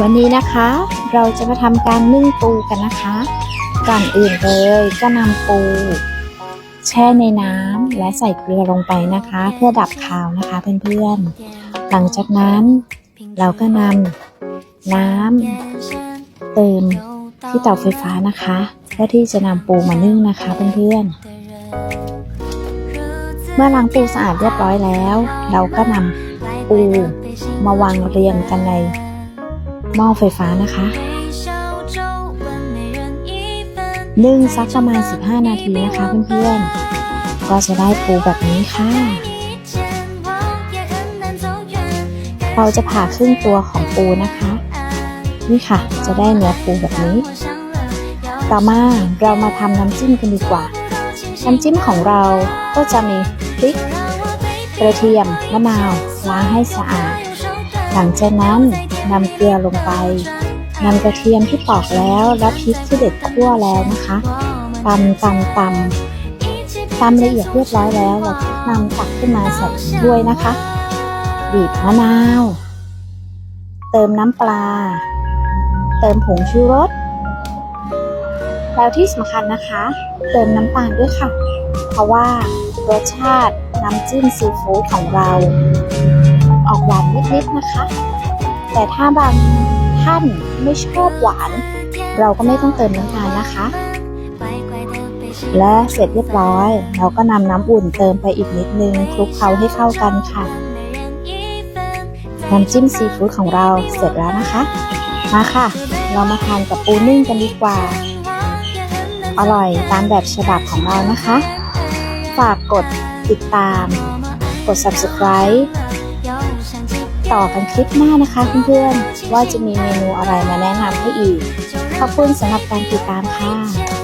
วันนี้นะคะเราจะมาทำการนึ่งปูกันนะคะ ก่อนอื่นเลยก็นำปู แช่ในน้ำและใส่เกลือลงไปนะคะ เพื่อดับคาวนะคะเพื่อนๆ หลังจากนั้นเราก็นำน้ำเติมที่เตาไฟฟ้านะคะ เพื่อที่จะนำปูมานึ่งนะคะเพื่อนๆ เมื่อล้างปูสะอาดเรียบร้อยแล้ว เราก็นำปูมาวางเรียงกันใน หม้อไฟฟ้านะคะนึ่งสักประมาณ 15 นาทีนะคะเพื่อนๆ ก็จะได้ปูแบบนี้ค่ะ เราจะผ่าครึ่งตัวของปูนะคะ นี่ค่ะ จะได้เนื้อปูแบบนี้ ต่อมาเรามาทำน้ำจิ้มกันดีกว่า น้ำจิ้มของเราก็จะมีพริก กระเทียม มะนาว ล้างให้สะอาด หลังจากนั้น นำเกลือลงไปนำกระเทียมที่ปอกแล้วและพริกที่เด็ดคั่วแล้วนะคะตำตำตำตำละเอียดเรียบร้อยแล้วเรานำตักขึ้นมาใส่ถ้วยนะคะบีบมะนาว เติมน้ำปลา เติมผงชูรสแล้วที่สำคัญนะคะ เติมน้ำตาลด้วยค่ะ เพราะว่ารสชาติน้ำจิ้มซีฟู้ดของเรา ออกหวานนิดๆนะคะ แต่ถ้าบางท่านไม่ชอบหวาน เราก็ไม่ต้องเติมน้ำตาลนะคะ และเสร็จเรียบร้อย เราก็นำน้ำอุ่นเติมไปอีกนิดนึงคลุกเคล้าให้เข้ากันค่ะน้ำจิ้มซีฟู้ดของเราเสร็จแล้วนะคะ มาค่ะ เรามาทานกับปูนึ่งกันดีกว่า อร่อยตามแบบฉบับของเรานะคะ ฝากกดติดตาม กด subscribe ต่อกันคลิปหน้านะคะเพื่อนๆว่าจะมีเมนูอะไรมาแนะนำให้อีก ขอบคุณสำหรับการติดตามค่ะ